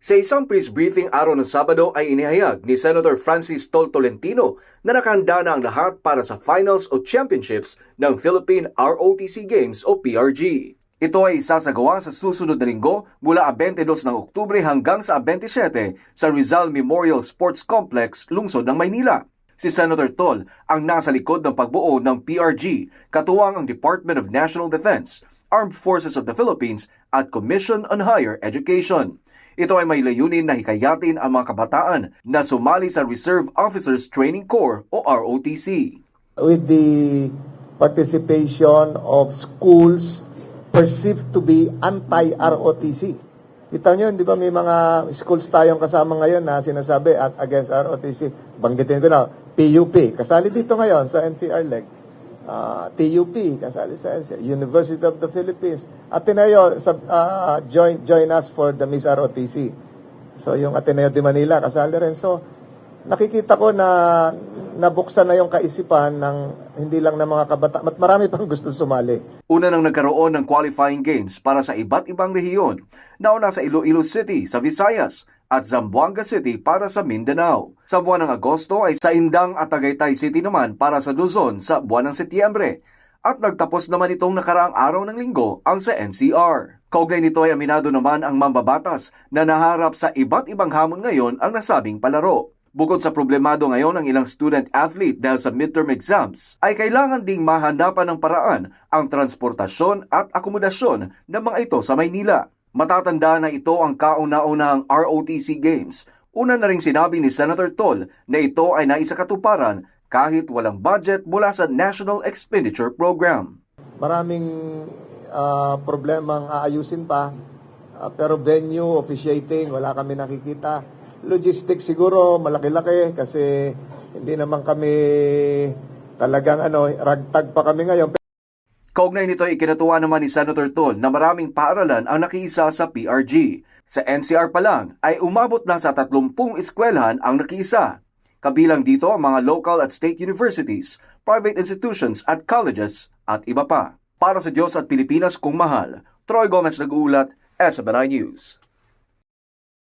Sa isang press briefing araw ng Sabado ay inihayag ni Senator Francis Tol Tolentino na nakahanda na ang lahat para sa finals o championships ng Philippine ROTC Games o PRG. Ito ay isasagawa sa susunod na linggo mula 22 ng Oktubre hanggang sa 27 sa Rizal Memorial Sports Complex, lungsod ng Maynila. Si Senator Tol ang nasa likod ng pagbuo ng PRG, katuwang ang Department of National Defense, Armed Forces of the Philippines at Commission on Higher Education. Ito ay may layunin na hikayatin ang mga kabataan na sumali sa Reserve Officers Training Corps o ROTC. with the participation of schools perceived to be anti-ROTC. Kita nyo, di ba may mga schools tayong kasama ngayon na sinasabi at against ROTC. Banggitin ko na, PUP. Kasali dito ngayon sa NCR LEG. Ah, TUP, kasali sa NCR. University of the Philippines. Ateneo, sub, ah, join, join us for the Miss ROTC. So, yung Ateneo de Manila, kasali rin. So, nakikita ko na nabuksan na yung kaisipan ng hindi lang ng mga kabataan. At marami pang gusto sumali. Una nang nagkaroon ng qualifying games para sa iba't ibang rehiyon, nauna sa Iloilo City sa Visayas at Zamboanga City para sa Mindanao. Sa buwan ng Agosto ay sa Indang at Tagaytay City naman para sa Luzon sa buwan ng Setyembre. At nagtapos naman itong nakaraang araw ng linggo ang sa NCR. Kaugnay nito ay aminado naman ang mambabatas na naharap sa iba't ibang hamon ngayon ang nasabing palaro. Bukod sa problemado ngayon ang ilang student-athlete dahil sa midterm exams, ay kailangan ding mahanapan ng paraan ang transportasyon at akomodasyon ng mga ito sa Maynila. Matatanda na ito ang kauna-unahang ROTC Games. Una na rin sinabi ni Senator Tol na ito ay naisakatuparan kahit walang budget mula sa National Expenditure Program. Maraming ah, problemang aayusin pa. Ah, pero venue, officiating, wala kami nakikita. Logistics siguro, malaki-laki kasi hindi naman kami talagang ano, ragtag pa kami ngayon. Kaugnay nito ay ikinatuwa naman ni Senator Tol na maraming paaralan ang nakiisa sa PRG. Sa NCR pa lang ay umabot na sa 30 eskwelahan ang nakiisa. Kabilang dito ang mga local at state universities, private institutions at colleges at iba pa. Para sa Diyos at Pilipinas kung mahal, Troy Gomez nag-uulat, SMNI News.